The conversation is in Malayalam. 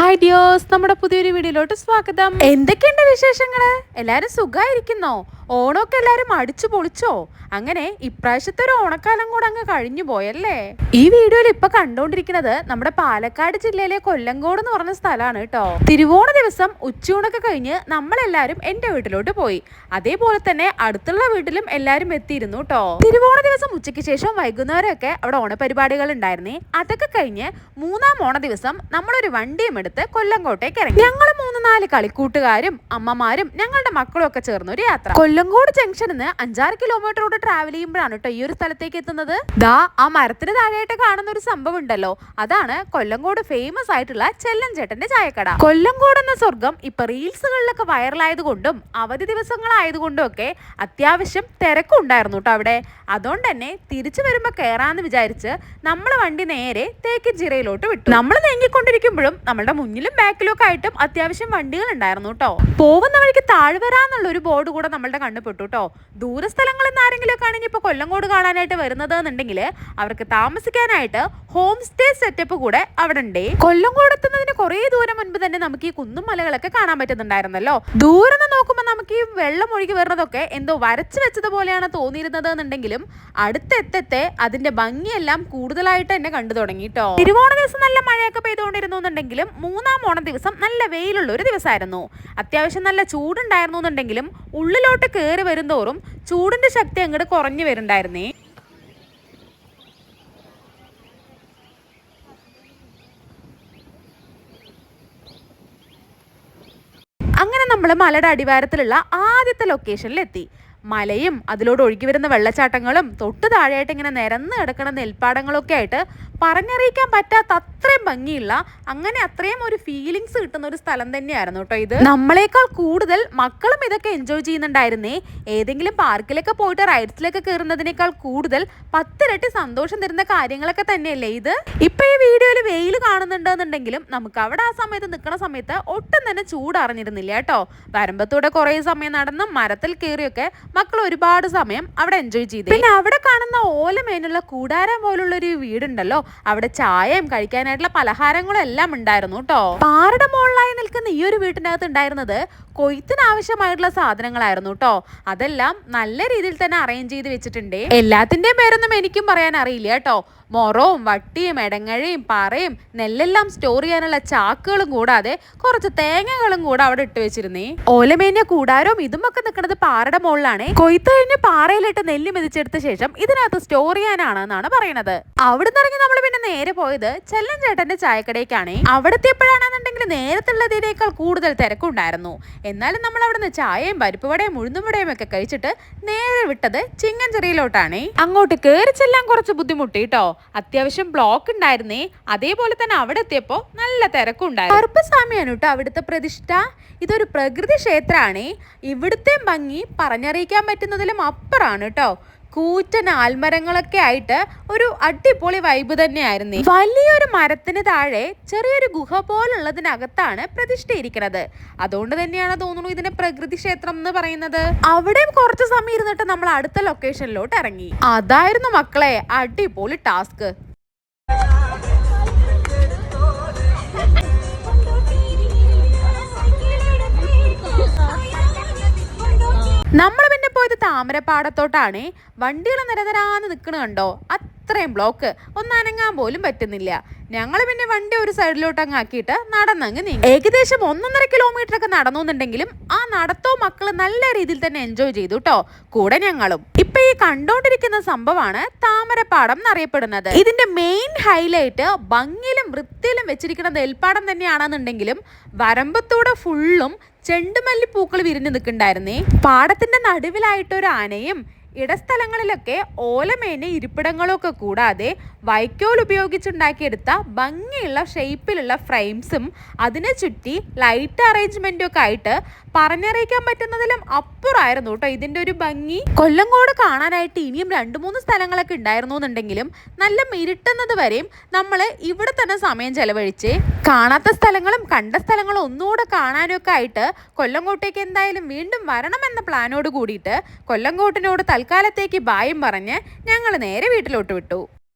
ഹായ് ഡിയോസ് നമ്മുടെ പുതിയൊരു വീഡിയോയിലോട്ട് സ്വാഗതം. എന്തൊക്കെയുണ്ട് വിശേഷങ്ങൾ എല്ലാവരും സുഖമായിരിക്കുന്നോ ഓണമൊക്കെ എല്ലാവരും അടിച്ചു പൊളിച്ചോ? അങ്ങനെ ഇപ്രാവശ്യത്തെ ഒരു ഓണക്കാലം കൂടെ അങ്ങ് കഴിഞ്ഞു പോയല്ലേ? ഈ വീഡിയോയിൽ ഇപ്പൊ കണ്ടോണ്ടിരിക്കുന്നത് നമ്മുടെ പാലക്കാട് ജില്ലയിലെ കൊല്ലങ്കോട് എന്ന് പറഞ്ഞ സ്ഥലമാണ് കേട്ടോ. തിരുവോണ ദിവസം ഉച്ചയൂണൊക്കെ കഴിഞ്ഞ് നമ്മളെല്ലാരും എന്റെ വീട്ടിലോട്ട് പോയി. അതേപോലെ തന്നെ അടുത്തുള്ള വീട്ടിലും എല്ലാരും എത്തിയിരുന്നു കേട്ടോ. തിരുവോണ ദിവസം ഉച്ചയ്ക്ക് ശേഷം വൈകുന്നേരമൊക്കെ അവിടെ ഓണപരിപാടികൾ ഉണ്ടായിരുന്നേ. അതൊക്കെ കഴിഞ്ഞ് മൂന്നാം ഓണ ദിവസം നമ്മളൊരു വണ്ടിയും എടുത്ത് കൊല്ലങ്കോട്ടേക്ക് ഇറങ്ങി. ഞങ്ങൾ മൂന്ന് നാല് കളിക്കൂട്ടുകാരും അമ്മമാരും ഞങ്ങളുടെ മക്കളും ഒക്കെ ചേർന്ന ഒരു യാത്ര. കൊല്ലങ്കോട് ജംഗ്ഷനിൽ നിന്ന് അഞ്ചാറ് കിലോമീറ്ററോട് ട്രാവൽ ചെയ്യുമ്പോഴാണ് കേട്ടോ ഈ ഒരു സ്ഥലത്തേക്ക് എത്തുന്നത്. ദാ ആ മരത്തിന് താഴെയായിട്ട് കാണുന്ന ഒരു സംഭവം ഉണ്ടല്ലോ. അതാണ് കൊല്ലങ്കോട് ഫേമസ് ആയിട്ടുള്ള ചെല്ലഞ്ചേട്ടന്റെ ചായക്കട. കൊല്ലങ്കോട് എന്ന സ്വർഗം ഇപ്പൊ റീൽസുകളിലൊക്കെ വൈറലായത് കൊണ്ടും അവധി ദിവസങ്ങളായതുകൊണ്ടും ഒക്കെ അത്യാവശ്യം തിരക്കുണ്ടായിരുന്നു കേട്ടോ അവിടെ. അതുകൊണ്ട് തന്നെ തിരിച്ചു വരുമ്പോ കയറാന്ന് വിചാരിച്ച് നമ്മൾ വണ്ടി നേരെ തേക്കിൻ ചിറയിലോട്ട് വിട്ടു. നമ്മൾ നീങ്ങിക്കൊണ്ടിരിക്കുമ്പോഴും നമ്മളുടെ മുന്നിലും ബാക്കിലും ഒക്കെ ആയിട്ടും അത്യാവശ്യം വണ്ടികൾ ഉണ്ടായിരുന്നു കേട്ടോ പോകുന്ന വഴിക്ക് താഴ്വര എന്നുള്ള ഒരു ബോർഡ് കൂടെ നമ്മളുടെ കണ്ണുപെട്ടു കേട്ടോ ദൂര സ്ഥലങ്ങളിൽ നിന്ന് ആരെങ്കിലും ഒക്കെ ആണെങ്കിൽ ഇപ്പൊ കൊല്ലങ്കോട് കാണാനായിട്ട് വരുന്നത് എന്നുണ്ടെങ്കിൽ അവർക്ക് താമസിക്കാനായിട്ട് ഹോം സ്റ്റേ സെറ്റപ്പ് കൂടെ അവിടെ ഉണ്ട്. കൊല്ലങ്കോട് എത്തുന്നതിന് കുറേ ദൂരം മുൻപ് തന്നെ നമുക്ക് ഈ കുന്നും മലകളൊക്കെ കാണാൻ പറ്റുന്നുണ്ടായിരുന്നല്ലോ. ദൂരെ നിന്ന് നോക്കുമ്പോൾ നമുക്ക് ഈ വെള്ളം ഒഴുകി വരുന്നതൊക്കെ എന്തോ വരച്ചു വെച്ചതുപോലെയാണ് തോന്നിയിരുന്നത് എന്നുണ്ടെങ്കിലും അടുത്തെത്തത്തെ അതിന്റെ ഭംഗിയെല്ലാം കൂടുതലായിട്ട് എന്നെ കണ്ടു തുടങ്ങി കേട്ടോ തിരുവോണ ദിവസം നല്ല മഴയൊക്കെ പെയ്തുകൊണ്ടിരുന്നു എന്നുണ്ടെങ്കിലും മൂന്നാം ഓണ ദിവസം നല്ല വെയിലുള്ള ഒരു ദിവസമായിരുന്നു അത്യാവശ്യം നല്ല ചൂടുണ്ടായിരുന്നു എന്നുണ്ടെങ്കിലും ഉള്ളിലോട്ട് കയറി വരുന്തോറും ചൂടിന്റെ ശക്തി അങ്ങോട്ട് കുറഞ്ഞു വരുന്നുണ്ടായിരുന്നേ. അങ്ങനെ നമ്മൾ മലയുടെ അടിവാരത്തിലുള്ള ആദ്യത്തെ ലൊക്കേഷനിലെത്തി മലയും അതിലൂടെ ഒഴുകി വരുന്ന വെള്ളച്ചാട്ടങ്ങളും തൊട്ട് താഴെയായിട്ട് ഇങ്ങനെ നിരന്ന് കിടക്കുന്ന നെൽപ്പാടങ്ങളൊക്കെ ആയിട്ട് പറഞ്ഞറിയിക്കാൻ പറ്റാത്ത അത്രയും ഭംഗിയുള്ള അങ്ങനെ അത്രയും ഒരു ഫീലിങ്സ് കിട്ടുന്ന ഒരു സ്ഥലം തന്നെയായിരുന്നു കേട്ടോ ഇത്. നമ്മളെക്കാൾ കൂടുതൽ മക്കളും ഇതൊക്കെ എൻജോയ് ചെയ്യുന്നുണ്ടായിരുന്നേ. ഏതെങ്കിലും പാർക്കിലൊക്കെ പോയിട്ട് റൈഡ്സിലൊക്കെ കയറുന്നതിനേക്കാൾ കൂടുതൽ പത്തിരട്ടി സന്തോഷം തരുന്ന കാര്യങ്ങളൊക്കെ തന്നെയല്ലേ ഇത്? ഇപ്പൊ ഈ വീഡിയോയിൽ വെയിൽ കാണുന്നുണ്ടെന്നുണ്ടെങ്കിലും നമുക്ക് അവിടെ ആ സമയത്ത് നിൽക്കുന്ന സമയത്ത് ഒട്ടും തന്നെ ചൂടറിഞ്ഞിരുന്നില്ല കേട്ടോ വരമ്പത്തൂടെ കുറേ സമയം നടന്ന് മരത്തിൽ കയറിയൊക്കെ മക്കൾ ഒരുപാട് സമയം അവിടെ എൻജോയ് ചെയ്തു. പിന്നെ അവിടെ കാണുന്ന ഓല മേനുള്ള കൂടാരം പോലുള്ള ഒരു വീടുണ്ടല്ലോ. അവിടെ ചായയും കഴിക്കാനായിട്ടുള്ള പലഹാരങ്ങളും എല്ലാം ഉണ്ടായിരുന്നു കേട്ടോ. പാറയുടെ മുകളിലായി നിൽക്കുന്ന ഈ ഒരു വീട്ടിനകത്ത് ഉണ്ടായിരുന്നത് കൊയ്ത്തിന് ആവശ്യമായിട്ടുള്ള സാധനങ്ങളായിരുന്നു കേട്ടോ. അതെല്ലാം നല്ല രീതിയിൽ തന്നെ അറേഞ്ച് ചെയ്ത് വെച്ചിട്ടുണ്ട്. എല്ലാത്തിന്റെയും പേരൊന്നും എനിക്കും പറയാൻ അറിയില്ല കേട്ടോ. മൊറവും വട്ടിയും എടങ്ങഴയും പാറയും നെല്ലെല്ലാം സ്റ്റോർ ചെയ്യാനുള്ള ചാക്കുകളും കൂടാതെ കുറച്ച് തേങ്ങകളും കൂടെ അവിടെ ഇട്ട് വെച്ചിരുന്നേ. ഓലമേഞ്ഞ കൂടാരവും ഇതുമൊക്കെ നിൽക്കുന്നത് പാറയുടെ മുകളിലാണ്. കൊയ്ത്ത് കഴിഞ്ഞ് പാറയിലിട്ട് നെല്ല് മെതിച്ചെടുത്ത ശേഷം ഇതിനകത്ത് സ്റ്റോർ ചെയ്യാനാണെന്നാണ് പറയുന്നത് അവിടെ ഇറങ്ങി നമ്മൾ പിന്നെ നേരെ പോയത് ചെല്ലൻ ചേട്ടന്റെ ചായക്കടയ്ക്കാണ്. അവിടെ എത്തിയപ്പോഴാണെന്നുണ്ടെങ്കിൽ നേരത്തുള്ളതിനേക്കാൾ കൂടുതൽ തിരക്കുണ്ടായിരുന്നു. എന്നാലും നമ്മൾ അവിടുന്ന് ചായയും പരിപ്പുവടയും ഉഴുന്നുവടയും ഒക്കെ കഴിച്ചിട്ട് നേരെ വിട്ടത് ചിങ്ങഞ്ചെറിയിലോട്ടാണേ. അങ്ങോട്ട് കയറി ചെല്ലാൻ കുറച്ച് ബുദ്ധിമുട്ടി കേട്ടോ അത്യാവശ്യം ബ്ലോക്ക് ഉണ്ടായിരുന്നേ. അതേപോലെ തന്നെ അവിടെ എത്തിയപ്പോ നല്ല തിരക്കുണ്ടായിരുന്നു. കറുപ്പസ്വാമിയാണ് കേട്ടോ അവിടുത്തെ പ്രതിഷ്ഠ. ഇതൊരു പ്രകൃതി ക്ഷേത്രമാണ്. ഇവിടുത്തെ ഭംഗി പറഞ്ഞറിയിക്കാൻ പറ്റുന്നതിലും അപ്പുറമാണ് കേട്ടോ കൂറ്റൻ ആൽമരങ്ങളൊക്കെ ആയിട്ട് ഒരു അടിപൊളി വൈബ് തന്നെയായിരുന്നു. വലിയൊരു മരത്തിന് താഴെ ചെറിയൊരു ഗുഹ പോലുള്ളതിനകത്താണ് പ്രതിഷ്ഠയിരിക്കുന്നത് അതുകൊണ്ട് തന്നെയാണ് തോന്നുന്നു ഇതിന് പ്രകൃതി ക്ഷേത്രം എന്ന് പറയുന്നത്. അവിടെയും കുറച്ച് സമയം ഇരുന്നിട്ട് നമ്മൾ അടുത്ത ലൊക്കേഷനിലോട്ട് ഇറങ്ങി. അതായിരുന്നു മക്കളെ അടിപൊളി ടാസ്ക് നമ്മൾ പിന്നെ പോയത് താമരപ്പാടത്തോട്ടാണ്. വണ്ടികൾ നിരതരാന്ന് നിൽക്കണ കണ്ടോ? അത്രയും ബ്ലോക്ക് ഒന്ന് അനങ്ങാൻ പോലും പറ്റുന്നില്ല. ഞങ്ങൾ പിന്നെ വണ്ടി ഒരു സൈഡിലോട്ട് അങ്ങ് ആക്കിയിട്ട് നടന്നങ്ങ് നീങ്ങി. ഏകദേശം ഒന്നൊന്നര കിലോമീറ്റർ ഒക്കെ നടന്നു എന്നുണ്ടെങ്കിലും ആ നടത്തോ മക്കൾ നല്ല രീതിയിൽ തന്നെ എൻജോയ് ചെയ്തു കേട്ടോ കൂടെ ഞങ്ങളും. ഇപ്പൊ ഈ കണ്ടോണ്ടിരിക്കുന്ന സംഭവമാണ് താമരപ്പാടം എന്നറിയപ്പെടുന്നത്. ഇതിന്റെ മെയിൻ ഹൈലൈറ്റ് ഭംഗിയിലും വൃത്തിയിലും വെച്ചിരിക്കുന്ന നെൽപ്പാടം തന്നെയാണെന്നുണ്ടെങ്കിലും വരമ്പത്തൂടെ ഫുള്ളും ചെണ്ടുമല്ലിപ്പൂക്കൾ വിരിഞ്ഞു നിൽക്കണ്ടായിരുന്നേ പാടത്തിന്റെ നടുവിലായിട്ട് ഒരു ആനയും ഇടസ്ഥലങ്ങളിലൊക്കെ ഓലമേഞ്ഞ ഇരിപ്പിടങ്ങളൊക്കെ കൂടാതെ വൈക്കോൽ ഉപയോഗിച്ചുണ്ടാക്കിയെടുത്ത ഭംഗിയുള്ള ഷേപ്പിലുള്ള ഫ്രെയിംസും അതിനെ ചുറ്റി ലൈറ്റ് അറേഞ്ച്മെന്റും ഒക്കെ ആയിട്ട് പറഞ്ഞറിയിക്കാൻ പറ്റുന്നതിലും അപ്പുറമായിരുന്നു കേട്ടോ ഇതിന്റെ ഒരു ഭംഗി. കൊല്ലങ്കോട് കാണാനായിട്ട് ഇനിയും രണ്ട് മൂന്ന് സ്ഥലങ്ങളൊക്കെ ഉണ്ടായിരുന്നു എന്നുണ്ടെങ്കിലും നല്ല മിരുട്ടുന്നത് വരെയും നമ്മൾ ഇവിടെ തന്നെ സമയം ചെലവഴിച്ച് കാണാത്ത സ്ഥലങ്ങളും കണ്ട സ്ഥലങ്ങളും ഒന്നുകൂടെ കാണാനൊക്കെ ആയിട്ട് കൊല്ലങ്കോട്ടേക്ക് എന്തായാലും വീണ്ടും വരണമെന്ന പ്ലാനോട് കൂടിയിട്ട് കൊല്ലങ്കോട്ടിനോട് തൽക്കാലത്തേക്ക് ബായും പറഞ്ഞ് ഞങ്ങൾ നേരെ വീട്ടിലോട്ട് വിട്ടു.